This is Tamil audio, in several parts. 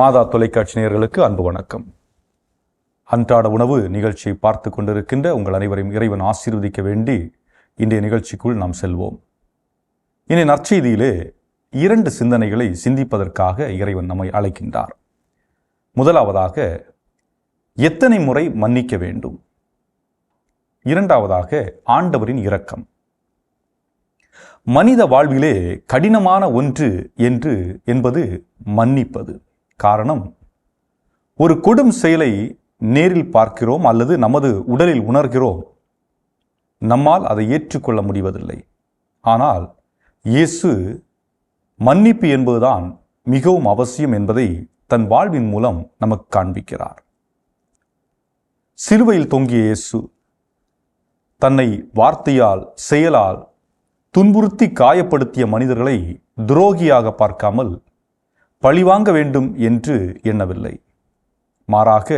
மாதா தொலைக்காட்சி நேயர்களுக்கு அன்பு வணக்கம். அன்றாட உணவு நிகழ்ச்சியை பார்த்து கொண்டிருக்கின்ற உங்கள் அனைவரையும் இறைவன் ஆசீர்வதிக்க வேண்டி இன்றைய நிகழ்ச்சிக்குள் நாம் செல்வோம். இனி நற்செய்தியிலே இரண்டு சிந்தனைகளை சிந்திப்பதற்காக இறைவன் நம்மை அழைக்கின்றார். முதலாவதாக எத்தனை முறை மன்னிக்க வேண்டும்? இரண்டாவதாக ஆண்டவரின் இரக்கம். மனித வாழ்விலே கடினமான ஒன்று என்று என்பது மன்னிப்பது. காரணம் ஒரு கொடும் செயலை நேரில் பார்க்கிறோம் அல்லது நமது உடலில் உணர்கிறோம். நம்மால் அதை ஏற்றுக்கொள்ள முடிவதில்லை. ஆனால் இயேசு மன்னிப்பு என்பதுதான் மிகவும் அவசியம் என்பதை தன் வாழ்வின் மூலம் நமக்கு காண்பிக்கிறார். சிலுவையில் தொங்கிய இயேசு தன்னை வார்த்தையால் செயலால் துன்புறுத்தி காயப்படுத்திய மனிதர்களை துரோகியாக பார்க்காமல் பழிவாங்க வேண்டும் என்று எண்ணவில்லை. மாறாக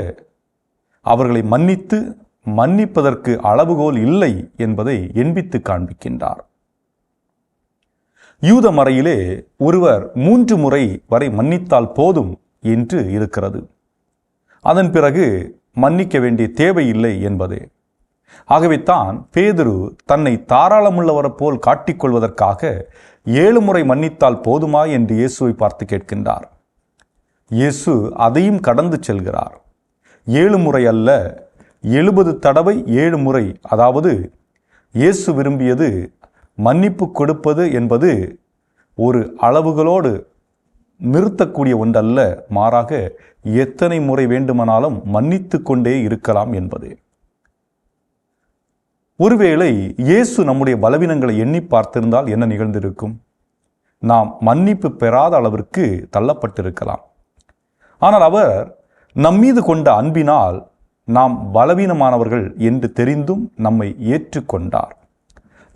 அவர்களை மன்னித்து மன்னிப்பதற்கு அளவுகோல் இல்லை என்பதை எண்பித்து காண்பிக்கின்றார். யூத மறையிலே ஒருவர் மூன்று முறை வரை மன்னித்தால் போதும் என்று இருக்கிறது. அதன் பிறகு மன்னிக்க வேண்டிய தேவையில்லை என்பதே. ஆகவே தான் பேதுரு தன்னை தாராளமுள்ளவர் போல் காட்டிக்கொள்வதற்காக ஏழு முறை மன்னித்தால் போதுமா என்று இயேசுவை பார்த்து கேட்கின்றார். இயேசு அதையும் கடந்து செல்கிறார். ஏழு முறை அல்ல எழுபது தடவை ஏழு முறை அதாவது இயேசு விரும்பியது மன்னிப்பு கொடுப்பது என்பது ஒரு அளவுகளோடு நிறுத்தக்கூடிய ஒன்றல்ல மாறாக எத்தனை முறை வேண்டுமானாலும் மன்னித்து கொண்டே இருக்கலாம் என்பது. ஒருவேளை இயேசு நம்முடைய பலவீனங்களை எண்ணி பார்த்திருந்தால் என்ன நிகழ்ந்திருக்கும்? நாம் மன்னிப்பு பெறாத அளவிற்கு தள்ளப்பட்டிருக்கலாம். ஆனால் அவர் நம்மீது கொண்ட அன்பினால் நாம் பலவீனமானவர்கள் என்று தெரிந்தும் நம்மை ஏற்றுக்கொண்டார்.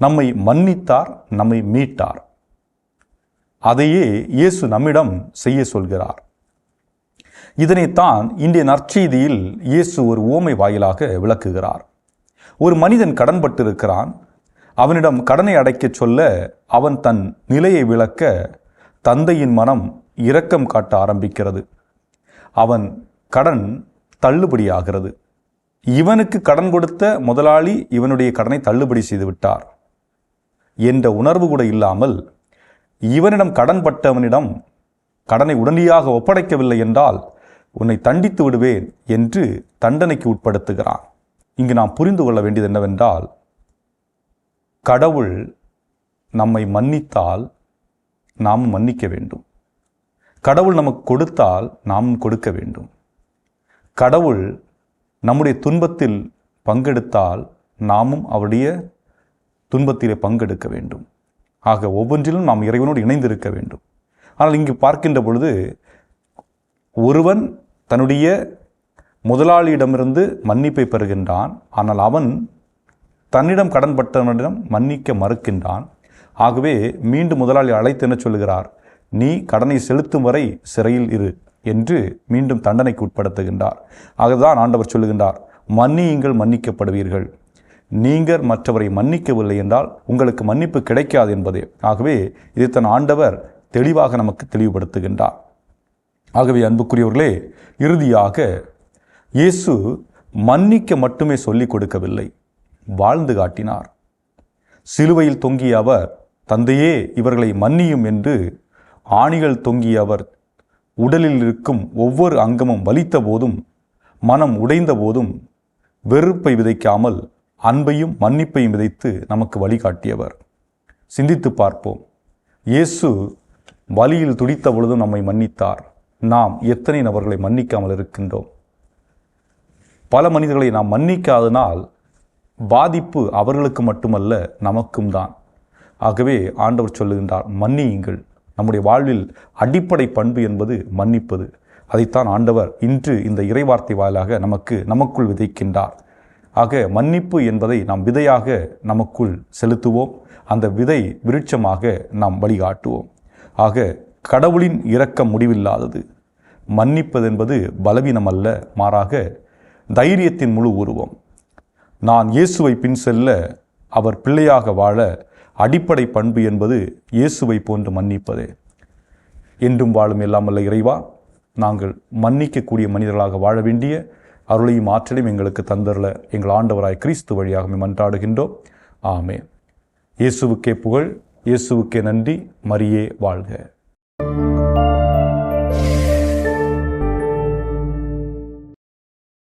நம்மை மன்னித்தார் நம்மை மீட்டார். அதையே இயேசு நம்மிடம் செய்ய சொல்கிறார். இதனைத்தான் இன்றைய நற்செய்தியில் இயேசு ஒரு ஓமை வாயிலாக விளக்குகிறார். ஒரு மனிதன் கடன்பட்டிருக்கிறான். அவனிடம் கடனை அடைக்கச் சொல்ல அவன் தன் நிலையை விளக்க தந்தையின் மனம் இரக்கம் காட்ட ஆரம்பிக்கிறது. அவன் கடன் தள்ளுபடியாகிறது. இவனுக்கு கடன் கொடுத்த முதலாளி இவனுடைய கடனை தள்ளுபடி செய்துவிட்டார். என்ற உணர்வு கூட இல்லாமல் இவனிடம் கடன்பட்டவனிடம் கடனை உடனடியாக ஒப்படைக்கவில்லை என்றால் உன்னை தண்டித்து விடுவேன் என்று தண்டனைக்கு உட்படுத்துகிறான். இங்கு நாம் புரிந்து கொள்ள வேண்டியது என்னவென்றால் கடவுள் நம்மை மன்னித்தால் நாம் மன்னிக்க வேண்டும். கடவுள் நமக்கு கொடுத்தால் நாம் கொடுக்க வேண்டும். கடவுள் நம்முடைய துன்பத்தில் பங்கெடுத்தால் நாமும் அவருடைய துன்பத்திலே பங்கெடுக்க வேண்டும். ஆக ஒவ்வொன்றிலும் நாம் இறைவனோடு இணைந்திருக்க வேண்டும். ஆனால் இங்கு பார்க்கின்ற பொழுது ஒருவன் தன்னுடைய முதலாளியிடமிருந்து மன்னிப்பை பெறுகின்றான். ஆனால் அவன் தன்னிடம் கடன்பட்டவனிடம் மன்னிக்க மறுக்கின்றான். ஆகவே மீண்டும் முதலாளி அழைத்து என்ன சொல்கிறார் நீ கடனை செலுத்தும் வரை சிறையில் இரு என்று மீண்டும் தண்டனைக்கு உட்படுத்துகின்றார். ஆகதான் ஆண்டவர் சொல்லுகின்றார் மன்னியுங்கள் மன்னிக்கப்படுவீர்கள். நீங்கள் மற்றவரை மன்னிக்கவில்லை என்றால் உங்களுக்கு மன்னிப்பு கிடைக்காது என்பதே. ஆகவே இதை தன் ஆண்டவர் தெளிவாக நமக்கு தெளிவுபடுத்துகின்றார். ஆகவே அன்புக்குரியவர்களே இறுதியாக இயேசு மன்னிக்க மட்டுமே சொல்லிக் கொடுக்கவில்லை வாழ்ந்து காட்டினார். சிலுவையில் தொங்கிய அவர் தந்தையே இவர்களை மன்னியும் என்று ஆணிகள் தொங்கிய அவர் உடலில் இருக்கும் ஒவ்வொரு அங்கமும் வலித்த போதும் மனம் உடைந்த போதும் வெறுப்பை விதைக்காமல் அன்பையும் மன்னிப்பையும் விதைத்து நமக்கு வழிகாட்டியவர் சிந்தித்து பார்ப்போம். இயேசு வலியில் துடித்த பொழுதும் நம்மை மன்னித்தார். நாம் எத்தனை நபர்களை மன்னிக்காமல் இருக்கின்றோம்? பல மனிதர்களை நாம் மன்னிக்காதனால் பாதிப்பு அவர்களுக்கு மட்டுமல்ல நமக்கும் தான். ஆகவே ஆண்டவர் சொல்லுகின்றார் மன்னியுங்கள். நம்முடைய வாழ்வில் அடிப்படை பண்பு என்பது மன்னிப்பது. அதைத்தான் ஆண்டவர் இன்று இந்த இறைவார்த்தை வாயிலாக நமக்கு நமக்குள் விதைக்கின்றார். ஆக மன்னிப்பு என்பதை நாம் விதையாக நமக்குள் செலுத்துவோம். அந்த விதை விருட்சமாக நாம் வழிகாட்டுவோம். ஆக கடவுளின் இரக்கம் முடிவில்லாதது. மன்னிப்பதென்பது பலவீனம் அல்ல மாறாக தைரியத்தின் முழு உருவம். நான் இயேசுவை பின் செல்ல அவர் பிள்ளையாக வாழ அடிப்படை பண்பு என்பது இயேசுவை போன்று மன்னிப்பதே. என்றும் வாழும் இல்லாமல்ல இறைவா நாங்கள் மன்னிக்கக்கூடிய மனிதர்களாக வாழ வேண்டிய அருளையும் ஆற்றலையும் எங்களுக்கு தந்தரல எங்கள் ஆண்டவராய் கிறிஸ்து வழியாக மன்றாடுகின்றோம். ஆமே இயேசுவுக்கே புகழ் இயேசுவுக்கே நன்றி மரியே வாழ்க.